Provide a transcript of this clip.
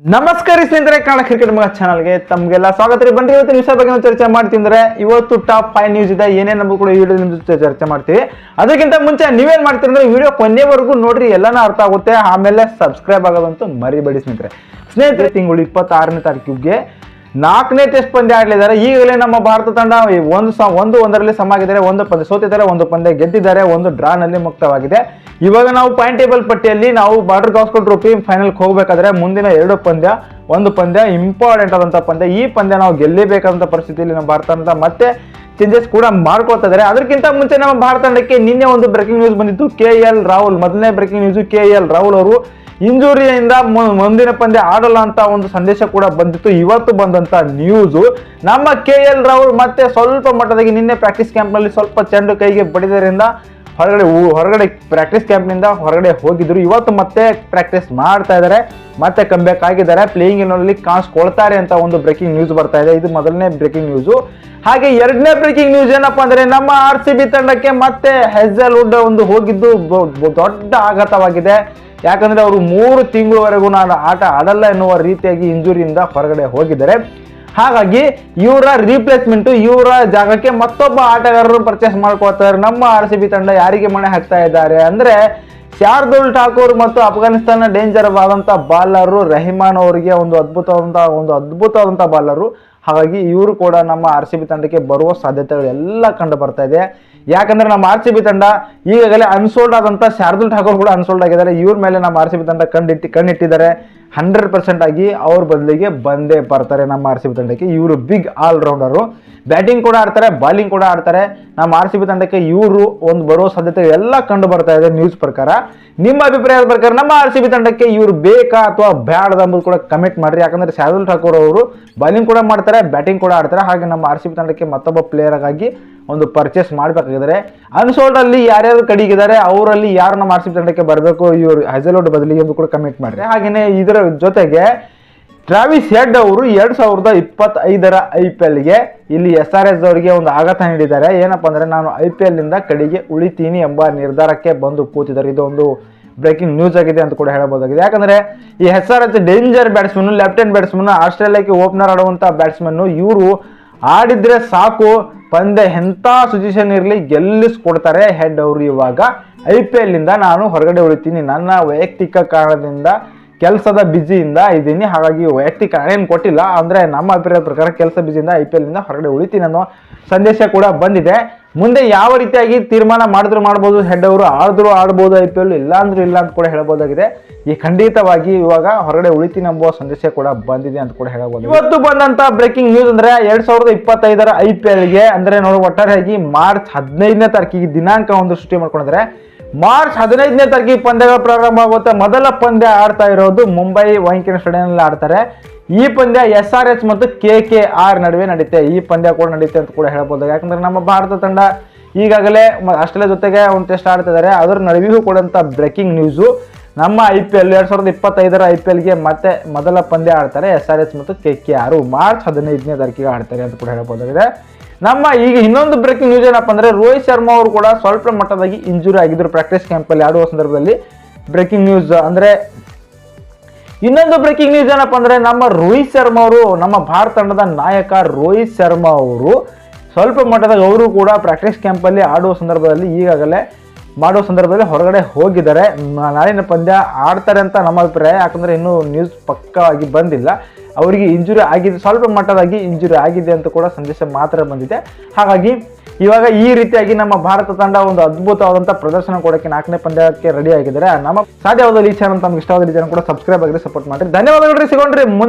ನಮಸ್ಕಾರ ಸ್ನೇಹಿತರೆ ಕನ್ನಡ ಕ್ರಿಕೆಟ್ ಮಗ ಚಾನಲ್ಗೆ ತಮಗೆಲ್ಲ ಸ್ವಾಗತ ರೀ. ಬನ್ರಿ ಇವತ್ತು ನ್ಯೂಸ್ ಬಗ್ಗೆ ಚರ್ಚೆ ಮಾಡ್ತಿದ್ರೆ ಇವತ್ತು ಟಾಪ್ ಫೈವ್ ನ್ಯೂಸ್ ಇದೆ, ಏನೇನು ನಮಗೂ ಕೂಡ ಈ ವಿಡಿಯೋ ನಿಮ್ಮ ಜೊತೆ ಚರ್ಚೆ ಮಾಡ್ತೀವಿ. ಅದಕ್ಕಿಂತ ಮುಂಚೆ ನೀವೇನು ಮಾಡ್ತೀರಿ ಅಂದ್ರೆ ವಿಡಿಯೋ ಕೊನೆವರೆಗೂ ನೋಡ್ರಿ, ಎಲ್ಲಾನು ಅರ್ಥ ಆಗುತ್ತೆ. ಆಮೇಲೆ ಸಬ್ಸ್ಕ್ರೈಬ್ ಆಗೋದಂತೂ ಮರಿಬೇಡಿ ಸ್ನೇಹಿತರೆ. ಸ್ನೇಹಿತರೆ, ತಿಂಗಳು ಇಪ್ಪತ್ತಾರನೇ ತಾರೀಕಿಗೆ ನಾಲ್ಕನೇ ಟೆಸ್ಟ್ ಪಂದ್ಯ ಆಡಲಿದ್ದಾರೆ ಈಗಲೇ ನಮ್ಮ ಭಾರತ ತಂಡ ಒಂದು ಸ ಒಂದು ಒಂದರಲ್ಲಿ ಸಮ ಆಗಿದ್ದಾರೆ ಒಂದು ಪಂದ್ಯ ಸೋತಿದ್ದಾರೆ, ಒಂದು ಪಂದ್ಯ ಗೆದ್ದಿದ್ದಾರೆ, ಒಂದು ಡ್ರಾನಲ್ಲಿ ಮುಕ್ತವಾಗಿದೆ. ಇವಾಗ ನಾವು ಪಾಯಿಂಟ್ ಟೇಬಲ್ ಪಟ್ಟಿಯಲ್ಲಿ ನಾವು ಬಾರ್ಡರ್ ಗಾಸ್ಕೋ ಟ್ರೋಫಿ ಫೈನಲ್ ಹೋಗಬೇಕಾದ್ರೆ ಮುಂದಿನ ಎರಡು ಪಂದ್ಯ, ಒಂದು ಪಂದ್ಯ ಇಂಪಾರ್ಟೆಂಟ್ ಆದಂಥ ಪಂದ್ಯ, ಈ ಪಂದ್ಯ ನಾವು ಗೆಲ್ಲಲೇಬೇಕಾದಂಥ ಪರಿಸ್ಥಿತಿಯಲ್ಲಿ ನಮ್ಮ ಭಾರತ ತಂಡ ಮತ್ತೆ ಚೇಂಜಸ್ ಕೂಡ ಮಾಡ್ಕೊಳ್ತಾ ಇದ್ದಾರೆ. ಅದಕ್ಕಿಂತ ಮುಂಚೆ ನಮ್ಮ ಭಾರತ ತಂಡಕ್ಕೆ ನಿನ್ನೆ ಒಂದು ಬ್ರೇಕಿಂಗ್ ನ್ಯೂಸ್ ಬಂದಿತ್ತು. ಕೆ ಎಲ್ ರಾಹುಲ್, ಮೊದಲನೇ breaking news K L Rahul ಅವರು ಇಂಜುರಿಯಿಂದ ಮುಂದಿನ ಪಂದ್ಯ ಆಡಲ್ಲ ಅಂತ ಒಂದು ಸಂದೇಶ ಕೂಡ ಬಂದಿತ್ತು. ಇವತ್ತು ಬಂದಂತ ನ್ಯೂಸು ನಮ್ಮ ಕೆ ಎಲ್ ರಾಹುಲ್ ಮತ್ತೆ ಸ್ವಲ್ಪ ಮಟ್ಟದಾಗಿ ನಿನ್ನೆ ಪ್ರಾಕ್ಟೀಸ್ ಕ್ಯಾಂಪ್ನಲ್ಲಿ ಸ್ವಲ್ಪ ಚೆಂಡು ಕೈಗೆ ಬಡಿದರಿಂದ ಹೊರಗಡೆ ಹೊರಗಡೆ ಪ್ರಾಕ್ಟೀಸ್ ಕ್ಯಾಂಪ್ನಿಂದ ಹೊರಗಡೆ ಹೋಗಿದ್ರು. ಇವತ್ತು ಮತ್ತೆ ಪ್ರಾಕ್ಟೀಸ್ ಮಾಡ್ತಾ ಇದ್ದಾರೆ ಮತ್ತೆ ಕಂಬ್ಯಾಕ್ ಆಗಿದ್ದಾರೆ. ಪ್ಲೇಯಿಂಗ್ನಲ್ಲಿ ಕಾಣಿಸ್ಕೊಳ್ತಾರೆ ಅಂತ ಒಂದು ಬ್ರೇಕಿಂಗ್ ನ್ಯೂಸ್ ಬರ್ತಾ ಇದೆ. ಇದು ಮೊದಲನೇ ಬ್ರೇಕಿಂಗ್ ನ್ಯೂಸು ಹಾಗೆ ಎರಡನೇ ಬ್ರೇಕಿಂಗ್ ನ್ಯೂಸ್ ಏನಪ್ಪ ಅಂದರೆ ನಮ್ಮ ಆರ್ ಸಿ ಬಿ ತಂಡಕ್ಕೆ ಮತ್ತೆ ಹೆಜಲ್ವುಡ್ ಒಂದು ಹೋಗಿದ್ದು. ದೊಡ್ಡ ಆಘಾತವಾಗಿದೆ. ಯಾಕಂದ್ರೆ ಅವರು ಮೂರು ತಿಂಗಳವರೆಗೂ ನಾನು ಆಟ ಆಡಲ್ಲ ಎನ್ನುವ ರೀತಿಯಾಗಿ ಇಂಜುರಿಯಿಂದ ಹೊರಗಡೆ ಹೋಗಿದ್ದಾರೆ. ಹಾಗಾಗಿ ಇವರ ರೀಪ್ಲೇಸ್ಮೆಂಟ್ ಇವರ ಜಾಗಕ್ಕೆ ಮತ್ತೊಬ್ಬ ಆಟಗಾರರು ಪರ್ಚೇಸ್ ಮಾಡ್ಕೊಳ್ತಾರೆ. ನಮ್ಮ ಆರ್ ಸಿ ಬಿ ತಂಡ ಯಾರಿಗೆ ಮಣೆ ಹಾಕ್ತಾ ಇದ್ದಾರೆ ಅಂದ್ರೆ ಶಾರ್ದುಲ್ ಠಾಕೂರ್ ಮತ್ತು ಅಫ್ಘಾನಿಸ್ತಾನ ಡೇಂಜರ್ ಆದಂತ ಬಾಲರು ರೆಹಮಾನ್ ಅವರಿಗೆ ಒಂದು ಅದ್ಭುತವಾದಂತ ಒಂದು ಅದ್ಭುತವಾದಂತ ಬಾಲರು. ಹಾಗಾಗಿ ಇವರು ಕೂಡ ನಮ್ಮ ಆರ್ ಸಿ ಬಿ ತಂಡಕ್ಕೆ ಬರುವ ಸಾಧ್ಯತೆಗಳು ಎಲ್ಲ ಕಂಡು ಬರ್ತಾ ಇದೆ. ಯಾಕಂದ್ರೆ ನಮ್ಮ ಆರ್ ಸಿ ಬಿ ತಂಡ ಈಗಾಗಲೇ ಅನ್ಸೋಲ್ಡ್ ಆದಂತ ಶಾರ್ದುಲ್ ಠಾಕೂರ್ ಕೂಡ ಅನ್ಸೋಲ್ಡ್ ಆಗಿದ್ದಾರೆ. ಇವ್ರ ಮೇಲೆ ನಮ್ಮ ಆರ್ ಸಿ ಬಿ ತಂಡ ಕಂಡಿಟ್ಟು, ಕಣ್ಣಿಟ್ಟಿದ್ದಾರೆ. ಹಂಡ್ರೆಡ್ ಪರ್ಸೆಂಟ್ ಆಗಿ ಅವ್ರ ಬದಲಿಗೆ ಬಂದೇ ಬರ್ತಾರೆ ನಮ್ಮ ಆರ್ ಸಿ ಬಿ ತಂಡಕ್ಕೆ. ಇವರು ಬಿಗ್ ಆಲ್ರೌಂಡರು ಬ್ಯಾಟಿಂಗ್ ಕೂಡ ಆಡ್ತಾರೆ ಬಾಲಿಂಗ್ ಕೂಡ ಆಡ್ತಾರೆ. ನಮ್ಮ ಆರ್ ಸಿ ಬಿ ತಂಡಕ್ಕೆ ಇವರು ಒಂದು ಬರೋ ಸಾಧ್ಯತೆ ಎಲ್ಲ ಕಂಡು ಬರ್ತಾ ಇದೆ ನ್ಯೂಸ್ ಪ್ರಕಾರ. ನಿಮ್ಮ ಅಭಿಪ್ರಾಯದ ಪ್ರಕಾರ ನಮ್ಮ ಆರ್ ಸಿ ಬಿ ತಂಡಕ್ಕೆ ಇವರು ಬೇಕಾ ಅಥವಾ ಬ್ಯಾಡ್ ಅಂಬುದು ಕೂಡ ಕಮೆಂಟ್ ಮಾಡ್ರಿ. ಯಾಕಂದ್ರೆ ಶಾರ್ದುಲ್ ಠಾಕೂರ್ ಅವರು ಬಾಲಿಂಗ್ ಕೂಡ ಮಾಡ್ತಾರೆ ಬ್ಯಾಟಿಂಗ್ ಕೂಡ ಆಡ್ತಾರೆ. ಹಾಗೆ ನಮ್ಮ ಆರ್ ಸಿ ಬಿ ತಂಡಕ್ಕೆ ಮತ್ತೊಬ್ಬ ಪ್ಲೇಯರ್ ಆಗಿ ಒಂದು ಪರ್ಚೇಸ್ ಮಾಡಬೇಕಾಗಿದ್ದಾರೆ ಅನ್ಸೋಲ್ಡಲ್ಲಿ ಯಾರ್ಯಾರು ಕಡಿಗಿದ್ದಾರೆ ಅವರಲ್ಲಿ ಯಾರನ್ನ ಮಾರ್ಸಿಪ್ ಆರ್ ತಂಡಕ್ಕೆ ಬರಬೇಕು ಇವರು ಹಜಲೋಡ್ ಬದಲಿಗೆ ಎಂದು ಕೂಡ ಕಮೆಂಟ್ ಮಾಡಿದೆ ಹಾಗೆಯೇ ಇದರ ಜೊತೆಗೆ ಟ್ರಾವಿಸ್ ಹೆಡ್ ಅವರು ಎರಡು ಸಾವಿರದ ಇಪ್ಪತ್ತೈದರ ಐ ಪಿ ಎಲ್ಗೆ ಇಲ್ಲಿ ಎಸ್ ಆರ್ ಎಸ್ ಅವರಿಗೆ ಒಂದು ಆಘಾತ ನೀಡಿದ್ದಾರೆ. ಏನಪ್ಪ ಅಂದರೆ ನಾನು ಐ ಪಿ ಎಲ್ನಿಂದ ಕಡೆಗೆ ಉಳಿತೀನಿ ಎಂಬ ನಿರ್ಧಾರಕ್ಕೆ ಬಂದು ಕೂತಿದ್ದಾರೆ. ಇದು ಒಂದು ಬ್ರೇಕಿಂಗ್ ನ್ಯೂಸ್ ಆಗಿದೆ ಅಂತ ಕೂಡ ಹೇಳಬಹುದಾಗಿದೆ. ಯಾಕಂದರೆ ಈ S R S danger batsman left hand batsman ಆಸ್ಟ್ರೇಲಿಯಾಕ್ಕೆ opener ಆಡುವಂಥ ಬ್ಯಾಟ್ಸ್ಮನ್ನು ಇವರು ಆಡಿದ್ರೆ ಸಾಕು, ಪಂದ್ಯ ಎಂಥ ಸಿಚುಯೇಷನ್ ಇರಲಿ ಗೆಲ್ಲಿಸ್ಕೊಡ್ತಾರೆ ಹೆಡ್ ಅವರು ಇವಾಗ. ಐ ಪಿ ಎಲ್ನಿಂದ ನಾನು ಹೊರಗಡೆ ಉಳಿತೀನಿ, ನನ್ನ ವೈಯಕ್ತಿಕ ಕಾರಣದಿಂದ, ಕೆಲಸದ ಬಿಜಿಯಿಂದ ಇದ್ದೀನಿ. ಹಾಗಾಗಿ ವೈಯಕ್ತಿಕ ಏನು ಕೊಟ್ಟಿಲ್ಲ, ಅಂದ್ರೆ ನಮ್ಮ ಅಭಿಪ್ರಾಯದ ಪ್ರಕಾರ ಕೆಲಸ ಬಿಜಿಯಿಂದ ಐ ಪಿ ಎಲ್ನಿಂದ ಹೊರಗಡೆ ಉಳಿತೀನಿ ಅನ್ನೋ ಸಂದೇಶ ಕೂಡ ಬಂದಿದೆ. ಮುಂದೆ ಯಾವ ರೀತಿಯಾಗಿ ತೀರ್ಮಾನ ಮಾಡಿದ್ರು ಮಾಡ್ಬೋದು ಹೆಡ್ ಅವರು ಆಡಿದ್ರು ಆಡ್ಬೋದು ಐ ಪಿ ಎಲ್ ಇಲ್ಲ ಅಂದ್ರೂ ಇಲ್ಲ ಅಂತ ಕೂಡ ಹೇಳ್ಬೋದಾಗಿದೆ. ಈ ಖಂಡಿತವಾಗಿ ಇವಾಗ ಹೊರಗಡೆ ಉಳಿತೀನಿ ಎಂಬುವ ಸಂದೇಶ ಕೂಡ ಬಂದಿದೆ ಅಂತ ಕೂಡ ಹೇಳಬಹುದು. ಇವತ್ತು ಬಂದಂತ ಬ್ರೇಕಿಂಗ್ ನ್ಯೂಸ್ ಅಂದ್ರೆ ಎರಡ್ ಸಾವಿರದ ಇಪ್ಪತ್ತೈದರ ಐ ಪಿ ಎಲ್ಗೆ ಅಂದ್ರೆ ನೋಡಿ, ಒಟ್ಟಾರೆಯಾಗಿ ಮಾರ್ಚ್ ಹದಿನೈದನೇ ತಾರೀಕಿಗೆ ದಿನಾಂಕ ಒಂದು ಸೃಷ್ಟಿ ಮಾಡ್ಕೊಂಡಿದ್ರೆ ಮಾರ್ಚ್ ಹದಿನೈದನೇ ತಾರೀಕಿಗೆ ಪಂದ್ಯಗಳು ಪ್ರಾರಂಭ ಆಗುತ್ತೆ ಮೊದಲ ಪಂದ್ಯ ಆಡ್ತಾ ಇರೋದು ಮುಂಬೈ ವಾಂಕಿನ ಸ್ಟೇಡಿಯಂ ಆಡ್ತಾರೆ. ಈ ಪಂದ್ಯ ಎಸ್ ಆರ್ ಎಚ್ ಮತ್ತು ಕೆ ಕೆ ಆರ್ ನಡುವೆ ನಡೀತೆ. ಈ ಪಂದ್ಯ ಕೂಡ ನಡೀತೆ ಅಂತ ಕೂಡ ಹೇಳ್ಬೋದು. ಯಾಕಂದ್ರೆ ನಮ್ಮ ಭಾರತ ತಂಡ ಈಗಾಗಲೇ ಆಸ್ಟ್ರೇಲಿಯಾ ಜೊತೆಗೆ ಒಂದು ಟೆಸ್ಟ್ ಆಡ್ತಿದ್ದಾರೆ. ಅದರ ನಡುವೆಯೂ ಕೂಡ ಬ್ರೇಕಿಂಗ್ ನ್ಯೂಸು ನಮ್ಮ ಐ ಪಿ ಎಲ್ ಎರಡ್ ಸಾವಿರದ ಇಪ್ಪತ್ತೈದರ ಐ ಪಿ ಎಲ್ಗೆ ಮತ್ತೆ ಮೊದಲ ಪಂದ್ಯ ಆಡ್ತಾರೆ ಎಸ್ ಆರ್ ಎಚ್ ಮತ್ತು ಕೆ ಕೆ ಆರ್. ಮಾರ್ಚ್ ಹದಿನೈದನೇ ತಾರೀಕಿಗೆ ಆಡ್ತಾರೆ ಅಂತ ಕೂಡ ಹೇಳ್ಬೋದಾಗಿದೆ. ನಮ್ಮ ಈಗ ಇನ್ನೊಂದು ಬ್ರೇಕಿಂಗ್ ನ್ಯೂಸ್ ಏನಪ್ಪ ಅಂದ್ರೆ ರೋಹಿತ್ ಶರ್ಮಾ ಅವರು ಕೂಡ ಸ್ವಲ್ಪ ಮಟ್ಟದಾಗಿ ಇಂಜುರಿ ಆಗಿದ್ರು ಪ್ರಾಕ್ಟೀಸ್ ಕ್ಯಾಂಪಲ್ಲಿ ಆಡುವ ಸಂದರ್ಭದಲ್ಲಿ. ಬ್ರೇಕಿಂಗ್ ನ್ಯೂಸ್ ಅಂದ್ರೆ ಇನ್ನೊಂದು ಬ್ರೇಕಿಂಗ್ ನ್ಯೂಸ್ ಏನಪ್ಪ ಅಂದ್ರೆ ನಮ್ಮ ರೋಹಿತ್ ಶರ್ಮಾ ಅವರು, ನಮ್ಮ ಭಾರತ ತಂಡದ ನಾಯಕ ರೋಹಿತ್ ಶರ್ಮಾ ಅವರು ಸ್ವಲ್ಪ ಮಟ್ಟದಾಗ ಅವರು ಕೂಡ ಪ್ರಾಕ್ಟೀಸ್ ಕ್ಯಾಂಪಲ್ಲಿ ಆಡುವ ಸಂದರ್ಭದಲ್ಲಿ ಈಗಾಗಲೇ ಮಾಡುವ ಸಂದರ್ಭದಲ್ಲಿ ಹೊರಗಡೆ ಹೋಗಿದ್ದಾರೆ. ನಾಳಿನ ಪಂದ್ಯ ಆಡ್ತಾರೆ ಅಂತ ನಮ್ಮ ಅಭಿಪ್ರಾಯ. ಯಾಕಂದ್ರೆ ಇನ್ನೂ ನ್ಯೂಸ್ ಪಕ್ಕವಾಗಿ ಬಂದಿಲ್ಲ. ಅವರಿಗೆ ಇಂಜುರಿ ಆಗಿದೆ, ಸ್ವಲ್ಪ ಮಟ್ಟದಾಗಿ ಇಂಜುರಿ ಆಗಿದೆ ಅಂತ ಕೂಡ ಸಂದೇಶ ಮಾತ್ರ ಬಂದಿದೆ. ಹಾಗಾಗಿ ಇವಾಗ ಈ ರೀತಿಯಾಗಿ ನಮ್ಮ ಭಾರತ ತಂಡ ಒಂದು ಅದ್ಭುತವಾದಂಥ ಪ್ರದರ್ಶನ ಕೊಡೋಕ್ಕೆ ನಾಲ್ಕನೇ ಪಂದ್ಯಕ್ಕೆ ರೆಡಿ ಆಗಿದ್ದಾರೆ. ನಮ್ಮ ಸಾಧ್ಯವಾದ ಈ ಚಾನಲ್ ತಮ್ಗೆ ಇಷ್ಟವಾದ ಚಾನಲ್ ಕೂಡ ಸಬ್ಸ್ಕ್ರೈಬ್ ಆಗಿ ಸಪೋರ್ಟ್ ಮಾಡಿರಿ. ಧನ್ಯವಾದಗಳು ಸಿಗೋಣ್ರಿ. ಮುಂದಿನ